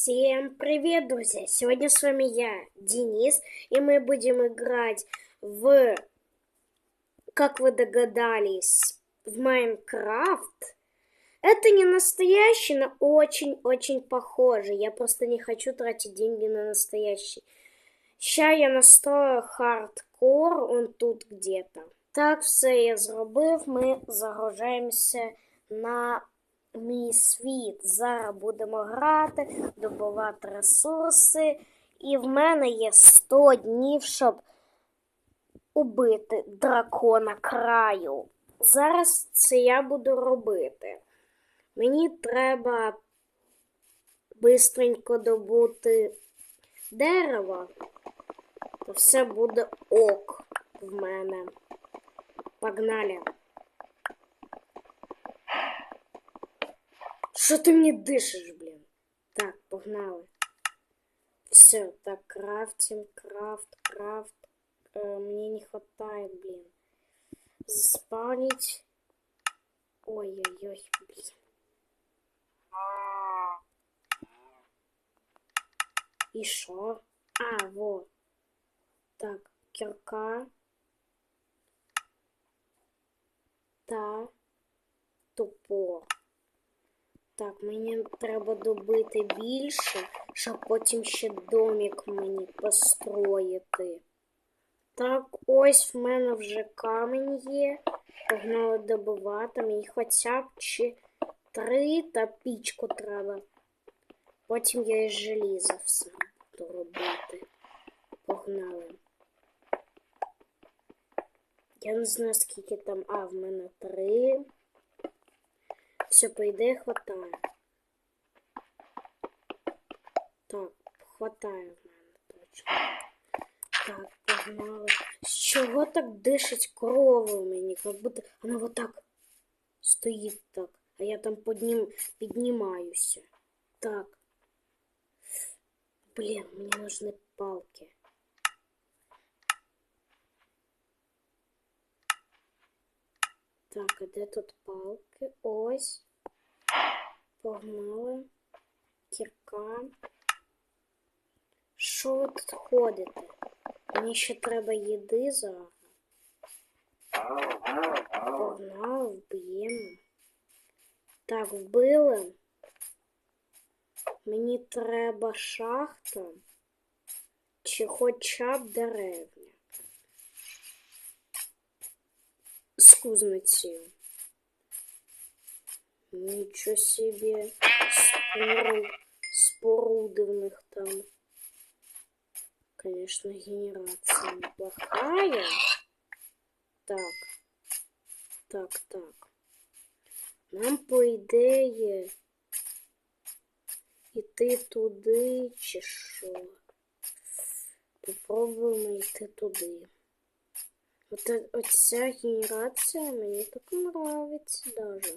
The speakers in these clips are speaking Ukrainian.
Всем привет, друзья! Сегодня с вами я, Денис, и мы будем играть в, как вы догадались, в Майнкрафт. Это не настоящий, но очень-очень похоже. Я просто не хочу тратить деньги на настоящий. Сейчас я настрою хардкор, он тут где-то. Так, все я зробив, ми загружаємося на мій світ. Зараз будемо грати, добувати ресурси. І в мене є 100 днів, щоб убити дракона краю. Зараз це я буду робити. Мені треба бистренько добути дерево, то все буде ок в мене. Погнали. Що ти мені дишиш, блін? Так, погнали. Все, так, крафтим, крафт, крафт. Э, мне не хватает, блин. Заспавнить. Ой-ой-ой, блин. И шо? А, вот. Так, кирка. Та топор. Так, мені треба добити більше, щоб потім ще домик мені построїти. Так, ось в мене вже камінь є. Погнали добивати. Мені хоча б чи три та пічку треба. Потім я і желізо все буду робити. Погнали. Я не знаю, скільки там. А, в мене три. Все, по ідеї, хватає. Так, хватає в мене точно. Так, погнали. З чого так дишить корова мені? Как будто вона вот так стоїть так, а я там поднім... піднімаюся. Так. Блін, мені нужны палки. Так, а де тут палки? Ось. Погнали. Кірка. Що ви тут ходите? Мені ще треба їди зараз. Погнали, вб'ємо. Так, вбили. Мені треба шахта. Чи хоча б деревня. З кузницею. Нічого собі. Спору, споруди в них там. Конечно, генерация неплохая. Так. Так, так. Нам, по ідеї, іти туди, чи що? Попробуємо йти туди. От, оця генерація мені так нравиться даже.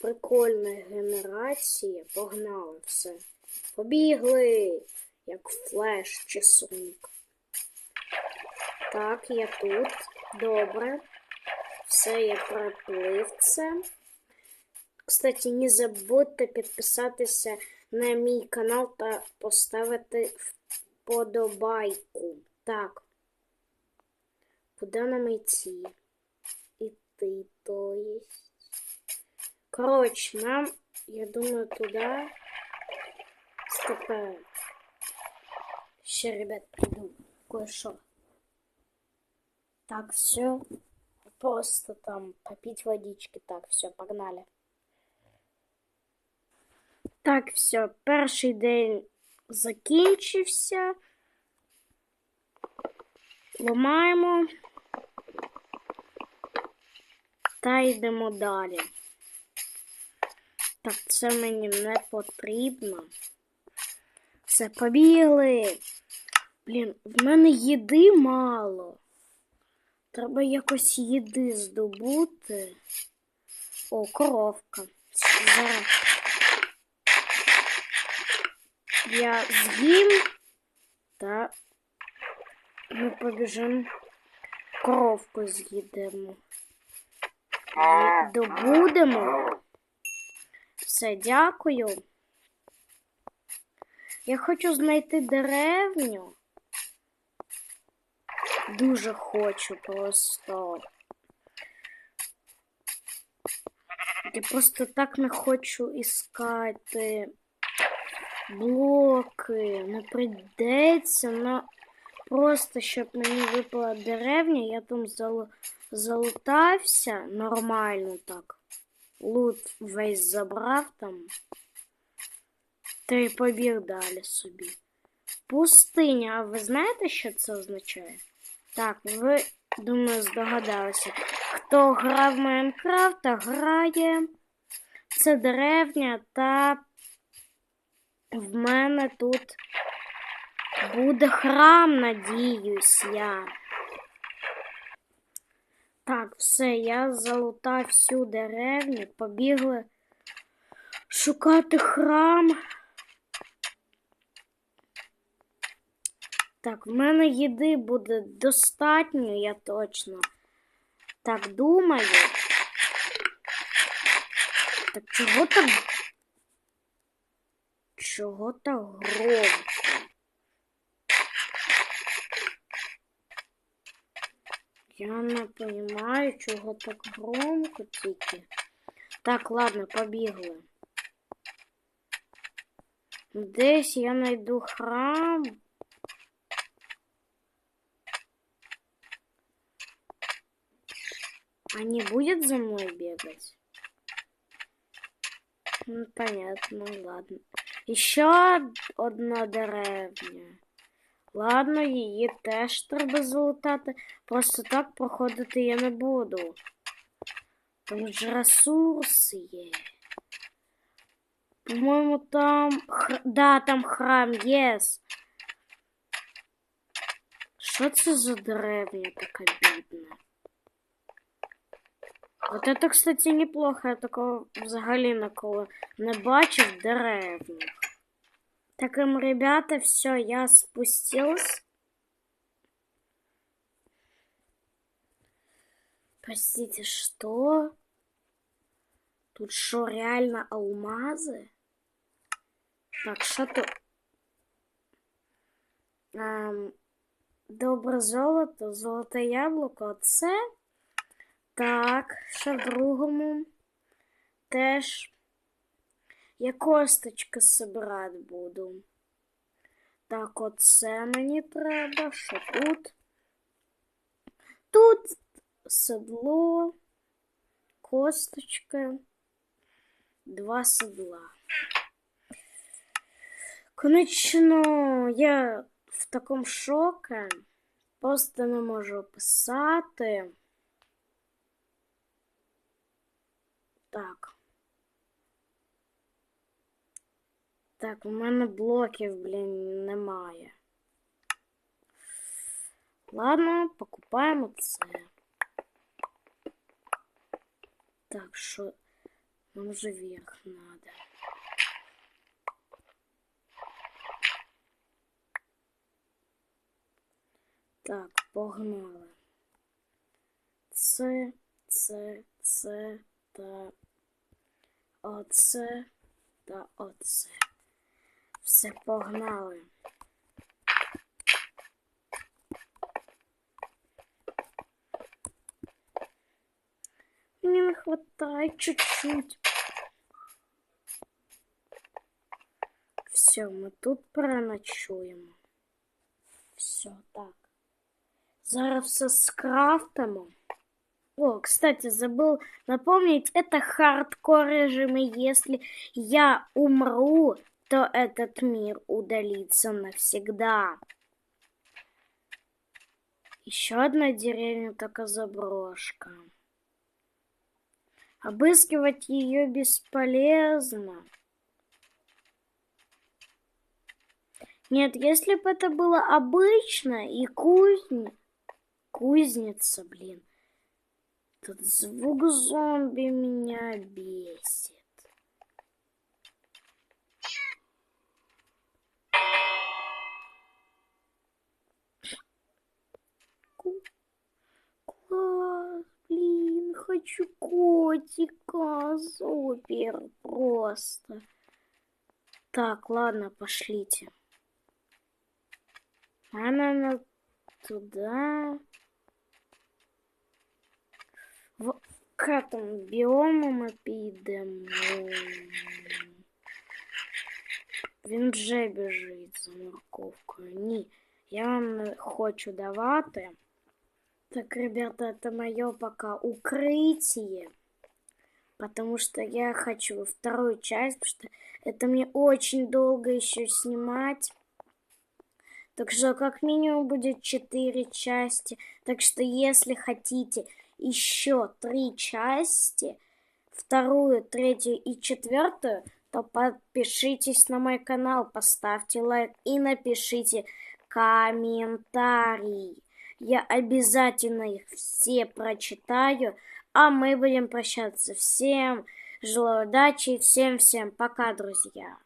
Прикольна генерація. Погнали все. Побігли! Як флеш чи сумк. Так, я тут. Добре. Все, я проплив це. Кстати, не забудьте підписатися на мій канал та поставити вподобайку. Так. Куда нам идти? Идти, то есть. Короче, нам, я думаю, туда. Стопэ. Ще, ребят, приду. Кое-что. Так, все. Просто там попить водички. Так, все, погнали. Так, все, перший день закінчився. Ламаємо. Та йдемо далі. Так, це мені не потрібно. Все, побігли. Блін, в мене їди мало. Треба якось їди здобути. О, коровка. Зараз я з'їм та ми побіжимо коровку з'їдемо. Добудемо. Все, дякую. Я хочу знайти деревню. Дуже хочу просто. Я просто так не хочу іскати блоки. Не прийдеться, но просто щоб мені випала деревня, я там зал... залутався нормально так. Лут весь забрав там. Та й побіг далі собі. Пустиня, а ви знаєте, що це означає? Так, ви, думаю, здогадалися. Хто грав в Майнкрафт, та грає. Це деревня, та в мене тут буде храм, надіюсь я. Так, все, я залутав всю деревню, побігли шукати храм. Так, в мене їди буде достатньо, я точно так думаю. Так чого так? Чого так громко? Я не понимаю, чого так громко тільки. Так, ладно, побігли. Десь я найду храм. А не будет за мной бегать? Ну, понятно, ладно. Еще одна деревня. Ладно, її теж треба залутати. Просто так проходити я не буду. Тут ж ресурси є. По-моєму, там... Хр... Да, там храм, єс. Що це за деревня така бідна? Вот это, кстати, неплохо. Я такого взагалі ніколи не бачив деревню. Так, им, ребята, все, я спустился. Простите, что? Тут что, реально алмазы? Так, что тут? Ем, добре золото, золоте яблуко, це. Так, ще в другому теж я косточки собирати буду. Так, оце мені треба. Що тут? Тут седло, косточки, два седла. Конечно, я в такому шокі. Просто не можу описати. Так. Так, у мене блоків, блін, немає. Ладно, покупаємо це. Так, що нам же вверх надо. Так, погнали. Це, це, це та оце та оце. Все погнали. Мені не хватає чуть-чуть. Все, ми тут переночуємо. Все, так. Зараз все скрафтимо. О, кстати, забыл напомнить, это хардкор режим, и если я умру, то этот мир удалится навсегда. Еще одна деревня, только заброшка. Обыскивать ее бесполезно. Нет, если бы это было обычно и кузня... Кузница, блин. Тут звук зомби меня бесит. Класс, блин, хочу котика, супер просто. Так, ладно, пошлите. А, наверное, туда. В к этому біому ми підемо. Він вже біжить за морковкою. Ні, я вам не хочу давати. Так, ребята, это мое пока укрытие. Потому что я хочу вторую часть, потому что это мне очень долго еще снимать. Так что как минимум будет 4 части. Так что если хотите еще 3 части, вторую, третью и четвертую, то подпишитесь на мой канал, поставьте лайк и напишите комментарий. Я обязательно их все прочитаю, а мы будем прощаться. Всем желаю удачи, всем-всем пока, друзья.